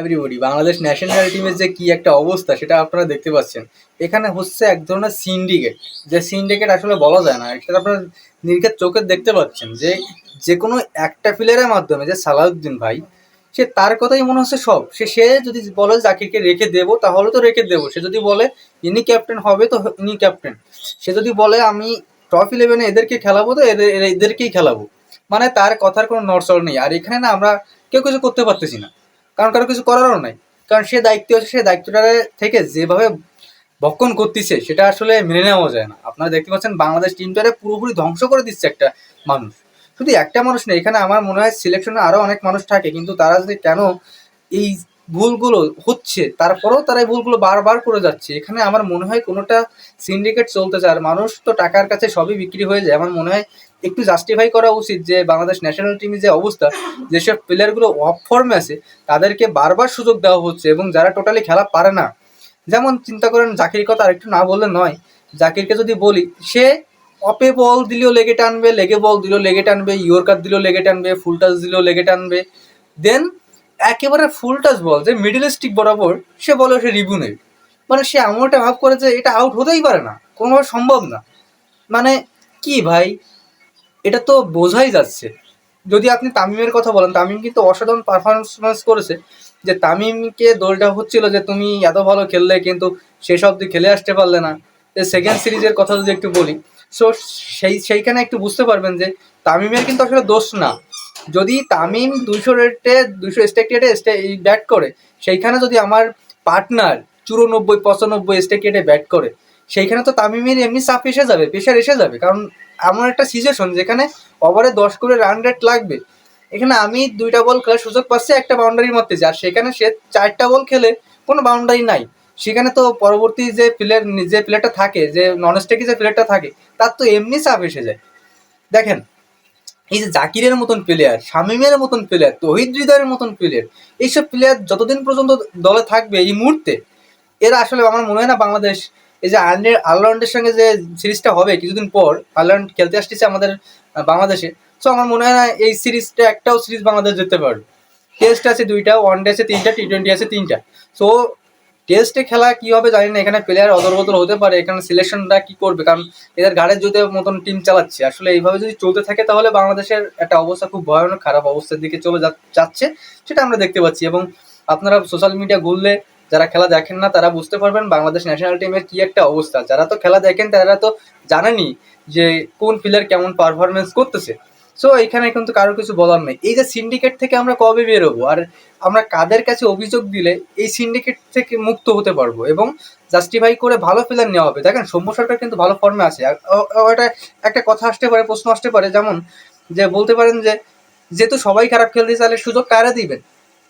Everybody Bangladesh national টিমের যে কি একটা অবস্থা সেটা আপনারা দেখতে পাচ্ছেন। এখানে হচ্ছে এক ধরনের সিন্ডিকেট যে সিন্ডিকেট আসলে বলা যায় না। সেটা আপনারা নির্ঘাত চোখে দেখতে পাচ্ছেন যে যে কোনো একটা প্লেয়ারের মাধ্যমে, যে সালাউদ্দিন ভাই, সে তার কথাই মনে হচ্ছে সব। সে সে যদি বলে জাকিরকে রেখে দেবো, তাহলে তো রেখে দেবো। সে যদি বলে ইনি ক্যাপ্টেন হবে, তো ইনি ক্যাপ্টেন সে যদি বলে আমি টপ ইলেভেনে এদেরকে খেলাবো, তো এদের, এদেরকেই খেলাবো। মানে তার কথার কোনো নড়চড় নেই। আর এখানে না আমরা কেউ কিছু করতে পারতেছি না। কারণ কারও কিছু করারও নাই। কারণ সে দায়িত্ব আছে, সে দায়িত্বটা থেকে যেভাবে ভক্ষণ করতেছে, সেটা আসলে মেনে নেওয়া যায় না। আপনারা দেখতে পাচ্ছেন বাংলাদেশ টিমটারে পুরোপুরি ধ্বংস করে দিচ্ছে একটা মানুষ। শুধু একটা মানুষ নেই এখানে আমার মনে হয় সিলেকশনে আরও অনেক মানুষ থাকে, কিন্তু তারা যদি কেন এই ভুলগুলো হচ্ছে, তারপরেও তারা এই ভুলগুলো বারবার করে যাচ্ছে। এখানে আমার মনে হয় কোনোটা সিন্ডিকেট চলতেছে, আর মানুষ তো টাকার কাছে সবই বিক্রি হয়ে যায়। আমার মনে হয় একটু জাস্টিফাই করা উচিত যে বাংলাদেশ ন্যাশনাল টিমের যে অবস্থা, যেসব প্লেয়ারগুলো অফ ফর্মে আছে, তাদেরকে বারবার সুযোগ দেওয়া হচ্ছে এবং যারা টোটালি খেলা পারে না। যেমন চিন্তা করেন জাকির কথা আরেকটু না বললে নয়, জাকিরকে যদি বলি, সে অপে বল দিলেও লেগে টানবে, লেগে বল দিলেও লেগে টানবে ইয়র্কার দিলেও লেগে টানবে ফুল টাচ দিলেও লেগে টানবে। দেন একেবারে ফুল টাচ বল যে মিডিল স্টিক বরাবর সে বলে সে রিভিউ নেবে মানে সে এমন একটা ভাব করে যে এটা আউট হতেই পারে না, কোনোভাবে সম্ভব না। মানে কি ভাই? এটা তো বোঝাই যাচ্ছে। যদি আপনি তামিমের কথা বলেন, তামিম কিন্তু অসাধারণ পারফরমেন্স করেছে। যে তামিমকে দোলটা হচ্ছিল যে, তুমি এত ভালো খেললে, কিন্তু শেষ অবধি খেলে আসতে পারলে না। সেকেন্ড সিরিজের কথা যদি একটু বলি সো সেই, সেইখানে একটু বুঝতে পারবেন যে, তামিমের কিন্তু আসলে দোষ না। যদি তামিম দুইশো রেটে দুইশো স্টেক রেটে ব্যাট করে, সেইখানে যদি আমার পার্টনার চুরানব্বই, পঁচানব্বই স্টেক রেটে ব্যাট করে সেইখানে তো তামিমের এমনি চাপ এসে যাবে প্রেশার এসে যাবে। কারণ এমন একটা সিচুয়েশন যেখানে ওভারে দশ করে রান রেট লাগবে। এখানে আমি দুইটা বল খেলার সুযোগ পাচ্ছি, একটা বাউন্ডারির মধ্যে আর সেখানে সে চারটা বল খেলে কোনো বাউন্ডারি নাই। সেখানে তো পরবর্তী যে প্লেয়ার যে প্লেয়ারটা থাকে, যে নন স্টেকি যে প্লেয়ারটা থাকে, তার তো এমনি চাপ এসে যায়। দেখেন, এই যে জাকিরের মতন প্লেয়ার শামিমের মতন প্লেয়ার তহিদ হৃদয়ের মতন প্লেয়ার এইসব প্লেয়ার যতদিন পর্যন্ত দলে থাকবে এই মুহূর্তে, এরা আসলে আমার মনে হয় না বাংলাদেশ এই যে আয়ারল্যান্ডের আয়ারল্যান্ডের সঙ্গে যে সিরিজটা হবে কিছুদিন পর, আয়ারল্যান্ড খেলতে আসতেছে আমাদের বাংলাদেশে। সো আমার মনে হয় না এই সিরিজটা একটাও সিরিজ বাংলাদেশ জিততে পারবে। টেস্ট আছে দুইটা ওয়ান ডে আছে তিনটা টি টোয়েন্টি আছে তিনটা। সো টেস্টে খেলা কি হবে জানি না, এখানে প্লেয়ার অদলবদল হতে পারে, এখানে সিলেকশনটা কি করবে? কারণ এদের গাড়ির যদি মতন টিম চালাচ্ছে। আসলে এইভাবে যদি চলতে থাকে, তাহলে বাংলাদেশের একটা অবস্থা খুব ভয়ানক, খারাপ অবস্থার দিকে চলে যাচ্ছে, সেটা আমরা দেখতে পাচ্ছি। এবং আপনারা সোশ্যাল মিডিয়া ঘুরলে যারা খেলা দেখেন না, তারা বুঝতে পারবেন বাংলাদেশ ন্যাশনাল টিমের কি একটা অবস্থা। যারা তো খেলা দেখেন, তারা তো জানেনই যে কোন প্লেয়ার কেমন পারফরমেন্স করতেছে। সো এখানে কিন্তু কারও কিছু বলার নেই। এই যে সিন্ডিকেট থেকে আমরা কবে বেরোবো? আর আমরা কাদের কাছে অভিযোগ দিলে এই সিন্ডিকেট থেকে মুক্ত হতে পারব? এবং জাস্টিফাই করে ভালো প্লেয়ার নেওয়া হবে। দেখেন, সৌম্য সরকার কিন্তু ভালো ফর্মে আছে। এটা একটা কথা আসতে পারে, প্রশ্ন আসতে পারে। যেমন যে বলতে পারেন যে, যেহেতু সবাই খারাপ খেলতে চাইলে সুযোগ কারা দিবেন?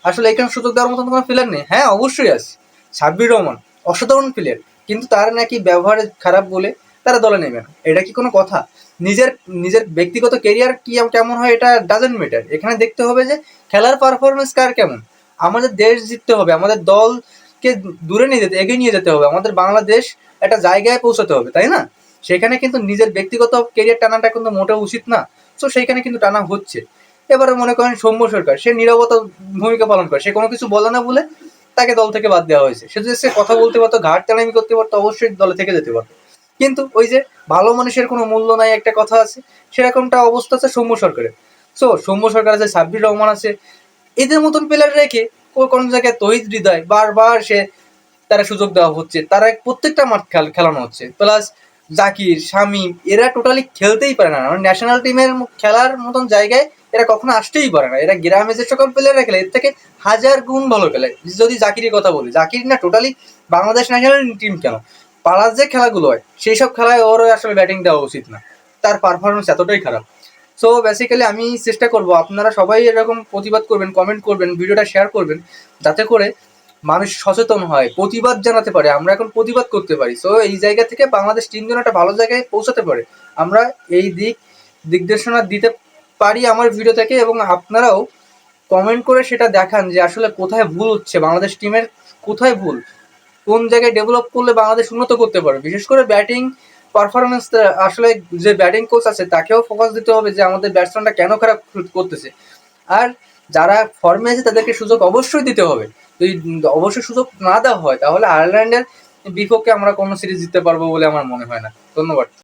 আসলে এখানে সুযোগ দেওয়ার মতন কোনো প্লেয়ার নেই। হ্যাঁ অবশ্যই আছে। সাব্বির রহমান, অসাধারণ প্লেয়ার কিন্তু তার নাকি ব্যবহার খারাপ বলে তারা দলে নেবে না। এটা কি কোনো কথা? নিজের নিজের ব্যক্তিগত কেরিয়ার কি কেমন হয় এটা ডাজেন্ট ম্যাটার এখানে দেখতে হবে যে খেলার পারফরমেন্স কার কেমন। আমাদের দেশ জিততে হবে, আমাদের দলকে দূরে নিয়ে যেতে, এগিয়ে নিয়ে যেতে হবে। আমাদের বাংলাদেশ একটা জায়গায় পৌঁছাতে হবে, তাই না? সেখানে কিন্তু নিজের ব্যক্তিগত কেরিয়ার টানাটা কিন্তু মোটেও উচিত না। তো সেইখানে কিন্তু টানা হচ্ছে। এবারে মনে করেন সৌম্য সরকার, সে নিরবতা ভূমিকা পালন করে, সে কোনো কিছু বলে না বলে তাকে দল থেকে বাদ দেওয়া হয়েছে। সে যদি সে কথা বলতে পারতো, ঘাট টানামি করতে পারতো, অবশ্যই দলে থেকে যেতে পারতো। কিন্তু ওই যে ভালো মানুষের কোনো মূল্য নাই একটা কথা আছে, সেরকমটা অবস্থা আছে সৌম্য সরকারের। সো সৌম্য সরকার আছে, সাব্বির রহমান আছে। এদের মতন প্লেয়ার রেখে কোন জায়গায় তহিদ হৃদয় বারবার সে তারা সুযোগ দেওয়া হচ্ছে। তারা প্রত্যেকটা মাঠ খেল খেলানো হচ্ছে। প্লাস জাকির, শামীম, এরা টোটালি খেলতেই পারে না। ন্যাশনাল টিমের খেলার মতন জায়গায় এরা কখনো আসতেই পারে না। এরা গ্রামে যে সকল প্লেয়াররা খেলে, এর থেকে হাজার গুণ ভালো খেলে। যদি জাকিরের কথা বলি, জাকির না টোটালি বাংলাদেশ ন্যাশনাল টিম কেন? পাড়ার যে খেলাগুলো হয়, সেই সব খেলায় ওর আসলে ব্যাটিং দেওয়া উচিত না। তার পারফরমেন্স এতটাই খারাপ। সো বেসিক্যালি আমি চেষ্টা করব, আপনারা সবাই এরকম প্রতিবাদ করবেন কমেন্ট করবেন, ভিডিওটা শেয়ার করবেন, যাতে করে মানুষ সচেতন হয়, প্রতিবাদ জানাতে পারে। আমরা এখন প্রতিবাদ করতে পারি। সো এই জায়গা থেকে বাংলাদেশ টিম যেন একটা ভালো জায়গায় পৌঁছাতে পারে। আমরা এই দিক দিকদর্শনা দিতে পারি আমার ভিডিও থেকে এবং আপনারাও কমেন্ট করে সেটা দেখান যে আসলে কোথায় ভুল হচ্ছে। বাংলাদেশ টিমের কোথায় ভুল? কোন জায়গায় ডেভেলপ করলে বাংলাদেশ উন্নত করতে পারে? বিশেষ করে ব্যাটিং পারফরমেন্স আসলে যে ব্যাটিং কোচ আছে, তাকেও ফোকাস দিতে হবে যে আমাদের ব্যাটসম্যানটা কেন খারাপ করতেছে। আর যারা ফর্মে আছে তাদেরকে সুযোগ অবশ্যই দিতে হবে। যদি অবশ্যই সুযোগ না দেওয়া হয়, তাহলে আয়ারল্যান্ডের বিপক্ষে আমরা কোনো সিরিজ জিততে পারব বলে আমার মনে হয় না। ধন্যবাদ।